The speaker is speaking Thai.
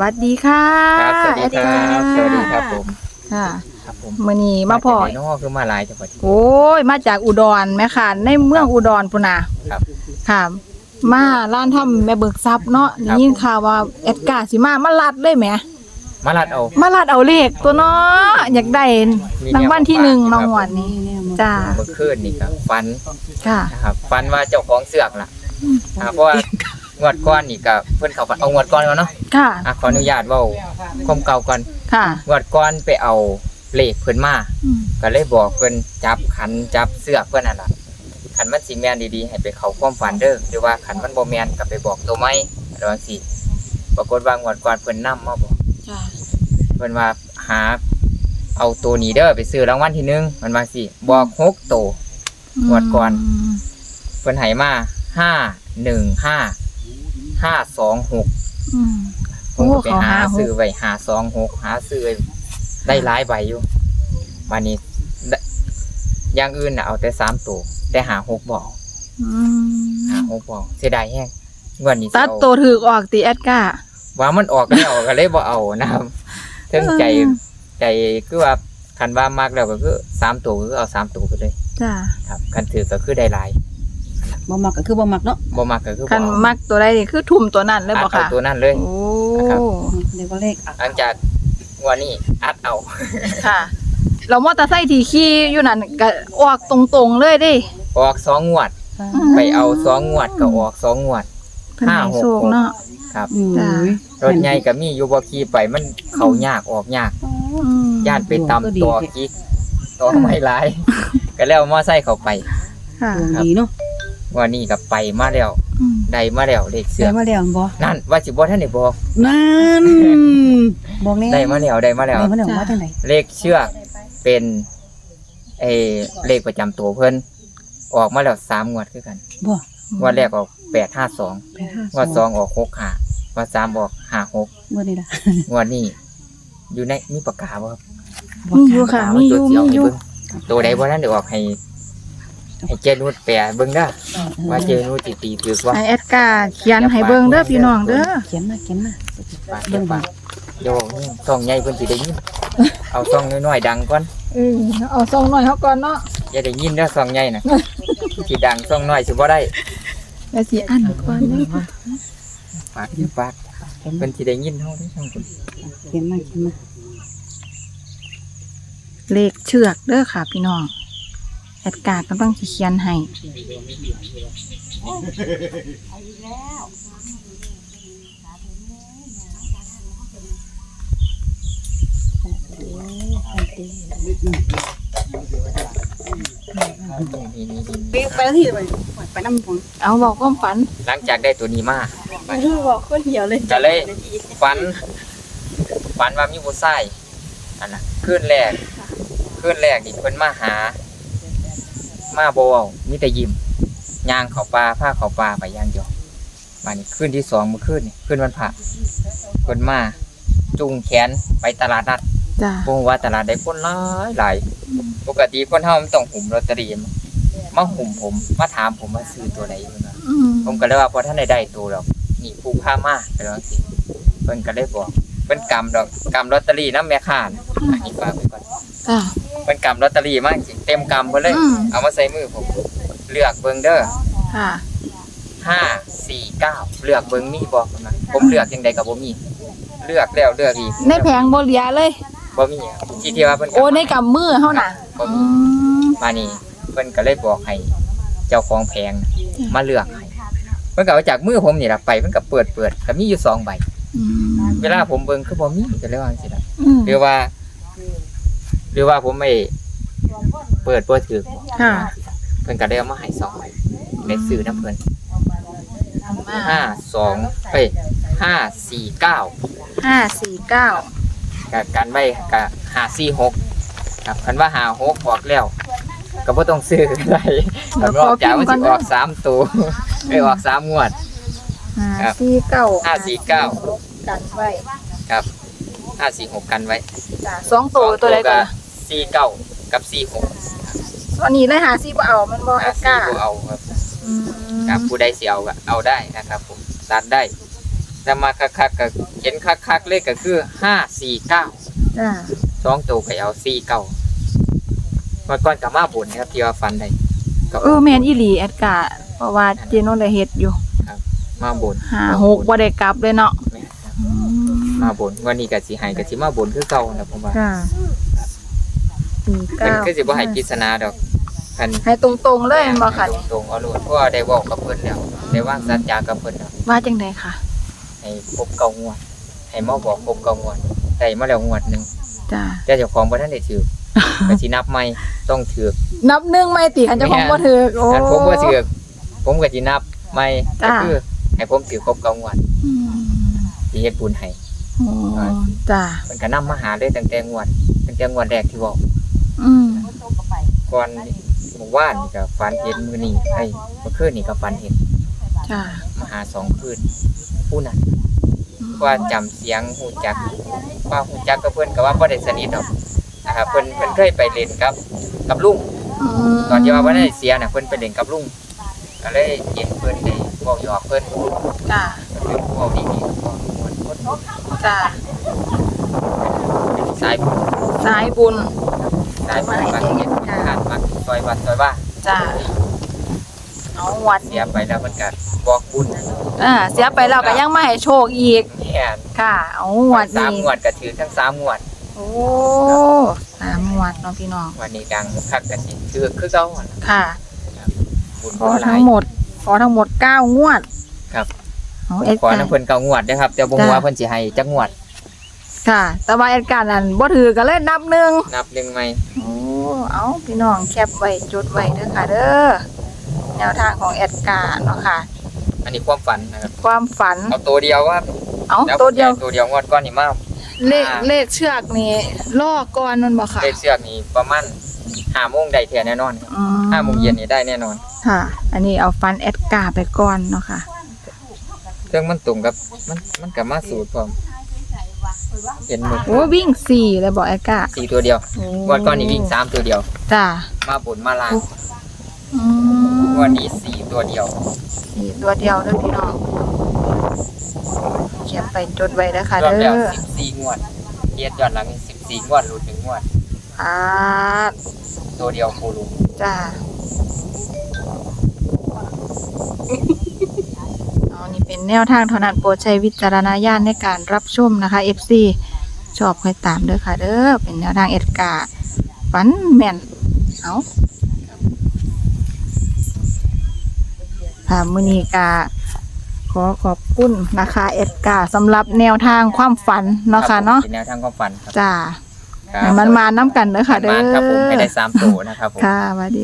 วัสดีค่ะครับสวัสดีครับแอสวัสดีครับผมค่ะครับผมมื้อนี้มาพอจกไหนน้อคือมาหลายจังหวัดโอ้ยมาจากอุดรแม่ค่ะ ในเมืองอุดรพุ่นน่ะครับ ค่ะ มาร้านทำแม่เบิกทรัพย์เนาะคได้รับยินข่าวว่าแอดการ์สิมามาลัดเลยแหมมาลัดเอามาลัดเอาเลขตัวเนาะอยากได้รางวัลที่หนึ่งมาหวดนี้จ้าเมื่อคืนนี่ครับฟันค่ะนะครับฟันว่าเจ้าของเสือกล่ะนะครับเพราะว่า งวดก้อนนี่ก็เพิ่นเขาฝันเอางวดก้อนก่อนเนาะค่ะ อะขออนุญาตเว้าความเก่าก่อนค่ะ งวดก้อนไปเอาเลขเพิ่นมาอืมก็เลยบอกเพิ่นจับขันจับเสือกเพิ่นนั่นล่ะขันมันสิแม่นดีๆ ให้ไปเข้าความฝันเด้อหรือว่าขันมันบ่แม่นก็ไปบอกตัวไม่แล้วจังซี่ปรากฏว่างวดก่อนเพิ่นนํมาบอก จ้าเพิ่นว่าหาเอาตัวนี้เด้อไปซื้อรางวัลที่หนึ่งมันว่าสิบอกหกตัว งวดก่อนมเพิ่นให้มาห้าหนึ่งห้า ห้าสองหกอืม ผมก็ไปโอ้เขาหาหาหกซื้อไว้หาสองหกหาซื้อไว้ได้หลายใบอยู่วันนี้ได้อย่างอื่นน่ะเอาแต่สามตัวแต่หาหกบอกอืหาม หกบอกเสียดายแฮงงวันนี้สิตัดเอา ตัวถือออกติแอดการ์ว่ามันออกแล้วก็เลยบ่เอานะครับเทิงใจเออ ใจคือว่าคันว่ามากแล้วก็คือสามตัวก็คือเอาสามตัวไปเลยจ้า ครับคันถือก็คือได้หลาย บ่มักก็คือบ่มักเนาะบ่มักก็คือคันบ่เอามักตัวใดนี่คือทุ่มตัวนั้นเลยบ่อัดเอาค่ะ ตัวนั้นเลย โอ้ นะครับเรียกว่าเลขอะหลังจากวันนี้อัดเอา ค่ะ เรามอเตอร์ไซค์ที่ขี่อยู่นั่นก็ออกตรงๆเลยเดิออกสองงวด ไปเอาสองงวดก็ออกสองงวด เพิ่นให้ห้าหกโชคเนาะ ครับ อืมจ้ะ รถใหญ่ก็มีอยู่บ่ขี่ไปมันเขายากออกยาก อืมย่านไปตำตัวกิกตัวไม่หลาย ก็แล้วมอไซค์เข้าไป ค่ะ ดวงดีเนาะ วันนี้ก็ไปมาแล้วอืมได้มาแล้วเลขเสืได้อกมาแล้วบ่นั่นว่าสิบ่ท่านได้บอกนั่นบอกแน่ได้มาแล้วได้มาแล้ว ได้มาแล้วว่าจังได๋เลขเชือกเป็นเออเลขประจำตัวเพิ่นออกมาแล้วสามงวดคือกันบ่งวันแรกออกแปดห้าสองแปดห้างวดสองออกหกห้างวดสามออกห้าหกบ่นี่ล่ะงวดนี้อยู่ในมีปากกาบ่ครับมีอยู่ค่ะ มีอยู่ปากกามีอยู่ไว้ตัวเบิ่งตัวใดบ่นั้นเดี๋ยวออกให้ ให้เจนุชแปลเบิ่งเด้อว่าเจนุชสิตีถือว่าไอแอดการ์เขียนให้เบิ่งเด้อพี่น้องเด้อเขียนมาเขียนมาปากเดี๋ยวปากโยกนี่ซ่องใหญ่เพิ่นสิได้ยินเอาซ่องน้อยๆดังก่อนเออเอาส่งหน่อยเฮาก่อนเนาะอย่าได้ยินเด้อซ่องใหญ่น่ะสิดังซ่องน้อยสิบ่ได้แล้วสิอันก่อนเด้อปากเดี๋ยวปากเพิ่นสิได้ยินเฮาเด้อช่างคุณเขียนมาเขียนมาเลขเชือกเด้อค่ะพี่น้อง แอดกากำลังสิเขียนให้ไปที่ไปไปน้ำผมเอาบอกความฝัน หลังจากได้ตัวนี้มาบอกคนเดียวเลยก็เลยฝัน ฝันว่ามีผู้ชายอันน่ะคืนแรกคืนแรกนี่เพิ่นมาหา มาบ่เว้ามีแต่ยิ้มย่างเข้าป่าพาเข้าป่าไปอย่างเดียวมานี่คืนที่สองเมื่อคืนนี่คืนวันพระเพิ่นมาจูงแขนไปตลาดนัดจ้าบ่รู้ว่าตลาดได้คนหลายหลายปกติคนเฮามันต้องหุ่มลอตเตอรี่มาหุ่มผมมาถามผมว่าซื้อตัวใดอยู่นะอืมผมก็เลยว่าพอท่านได้ได้ตัวหรอกนี่ผู้พามาไปแล้วสิเพิ่นก็เลยบอกเพิ่นกำดอกกำลอตเตอรี่น้ำแม่ค้านะอันนี้ฝากไว้ก่อน จ้า เพิ่นกำลอตเตอรี่มาสิเต็มกำเพิ่นเลย อืม เอามาใส่มือผมเลือกเบิ่งเด้อค่ะ ห้าสี่เก้าเลือกเบิ่งมีบอกเพิ่นนะผมเลือกจังใดก็บ่มี เลือกแล้วเลือกอีกในแผงบ่เหลียเลย บ่มีที่ที่ว่าเพิ่นกำโอ้ในกำมือเฮาน่ะบ่อืมี ม มานี่เพิ่นก็เลยบอกให้เจ้าของแผงน่ะมาเลือกให้เพิ่นก็เอาจากมือผมนี่ล่ะไปเพิ่นก็เปิดเปิดก็มีอยู่สองใบ อืมเวลาผมเบิ่งคือบ่มีก็เลยว่าจังซี่ล่ะอืมหรือว่า หรือว่าผมไม่เปิดบ่ถือค่ะเพิ่นก็ได้เอามาให้สองใบได้ซื้อน้ำเพิ่นมาห้าสองเอ้ยห้าสี่เก้าห้าสี่เก้ากับกันไว้กับห้าสี่หกครับคันว่าหาหกออกแล้วก็บ่ต้องซื้อก็ได้คันว่าออกจากมันสิออกสามตัวไม่ออกสามงวดห้าครับสี่เก้าห้าสี่เก้ากันไว้ครับ ห้าสี่หกกันไว้จ้ะสองตัวตัวใดก่อนสี่เก้ากับสี่หกอันนี้เลยหาสี่บ่เอามันบ่แอห้าดสี่กล้าบ่เอาครับอืมครับผู้ใดเสียเอาก็เอาได้นะครับผมตัดได้แต่มาคักๆก็เห็นคักๆเลขก็คือห้าสี่เก้าจ้าสองตัวก็เอาสี่เก้ามื่อก่อนกับมาบุญนะครับที่ว่าฟันได้ก็เออแม่นอีหลีแอดกาเพราะว่าเจโนได้เฮ็ดอยู่ มาบุญหาหกบ่ได้กลับเลยเนาะแม่นครับอื มมาบุญวันนี้ก็สิให้ก็สิมาบุญคือเก่านะผมว่าจ้าสี่เพิ่นเก้าคือสิบ่ให้ปริศนาดอกคันให้ตรงๆเลยแม่นบ่ค่ะนี่ตรงๆเอาโลดเพราะว่าได้เว้ากับเพิ่นแล้วได้วางสัญญากับเพิ่นแล้วว่าจังไดค่ะให้ครบเก้างวด ให้มาบอกครบเก้างวดได้มาแล้วงวดหนึงจ้าแต่เจ้าของบ่ทันได้ถือ ก็สินับใหม่ต้องถือ นับหนึ่งไม่ติคันเจะของบ่ถูกโอ้ อันผมบ่ถือผมก็สินับใหม่ก็จ้า คือให้ผมถือครบเก้างวดอืม สิเฮ็ดบุญให้ โอ้จ้าเพิ่นก็นำมาหาเลยตั้งแต่งวดตั้งแต่งวดแรกที่เว้าอืมก่อนเมื่อวานนี่ก็ฝันเห็นมื้อนี้ไอ้ยเมื่อคืนนี่ก็ฝันเห็นจ้ามาหาสองคืนผู้นั้นว่าจำเสียงฮู้จักว่าฮู้จักกับเพิ่นก็ว่าบ่ได้สนิทดอกนะครับเพิ่นเพิ่นเคยไปเล่นกับกับลุงมตอนที่ว่าบ่ได้เสียน่ะเพิ่นไปเล่นกับลุงก็เลยเห็นเพิ่นได้เว้าหยอกเพิ่น จ้าก็คือเว้าดีๆก็ม่วนคน จ้าสายบุญสายบุญ สายบุญมักเฮ็ดบุญทานมักซอยวัดซอยว่าจ้าเอาวัดเสียไปแล้วเพิ่นก็บอกบุญอ่าเสียไปแล้วก็ยังมาให้โชคอีกแม่นค่ะ เอาวัดสามนี้งวดก็ถือทั้งสามงวดโอ้สามวัดเนาะพี่น้องวันนี้ดังคักก็สิถือคือเก่าหั่นล่ะค่ะบุญขอบ่หลาทั้ยงหมด ขอทั้งหมดเก้างวดครับ เอาผมเอ็ดขอการน้ำเพิ่นเก่างวดนะครับแต่บ่ฮู้จ้ะว่าเพิ่นสิให้จักงวดค่ะ แต่ว่าเอ็ดการนั้นบ่ถือกันเลยนับหนึ่งนับหนึ่งไหมโอ้เอาพี่น้องแคปไว้จดไว้เด้อค่ะ เด้อแนวทางของแอดการเนาะค่ะ อันนี้ความฝันนะครับความฝันเอาตัวเดียวว่าเอาแล้วตัวเดียวตัวเดียวงวดก้อนนี่มาเลขอ่าเลขเชือกนี่ล่อก่อนมันบ่ค่ะเลขเชือกนี่ประมาณห้าโมงได้เทียแน่นอนครับอืห้าโมงเย็นนี่ได้แน่นอน ค่ะ อันนี้เอาฟันแอดการ์ไปก่อนเนาะค่ะ เครื่องมันตรงกับมันมันกับมาสูตรพร้อมเห็นมือโอ้วิ่งสี่เลยบอกแอดการ์สี่ตัวเดียวโอ้งวดก้อนนี่วิ่งสามตัวเดียว จ้ามาบนมาลางอืมงวดนี้สี่ตัวเดียวสี่ตัวเดียวเด้อพี่น้องเขียนไปจดไว้เด้อค่ะรวมเด้แล้วอสิบสี่งวดเทียดย้อนหลังสิบสี่งวดหลุดหนึ่งงวด อ่าตัวเดียวโคลูจ้า เอานี่เป็นแนวทางเท่านั้นโปรดใช้วิจารณญาณในการรับชมนะคะ FC ชอบค่อยตามเด้อค่ะเด้อเป็นแนวทางเอ็ดการ์ฝันแม่นเอาค่ะมือนีกาขอขอบคุณนะคะเอ็ดการ์สำหรับแนวทางความฝันเนาะค่ะเนาะเป็นแนวทางความฝันครับจ้าครับให้มันมาน้ำกันเด้อค่ะเด้อมันครับผมให้ได้สามตัวนะครับผม ค่ะสวัสดี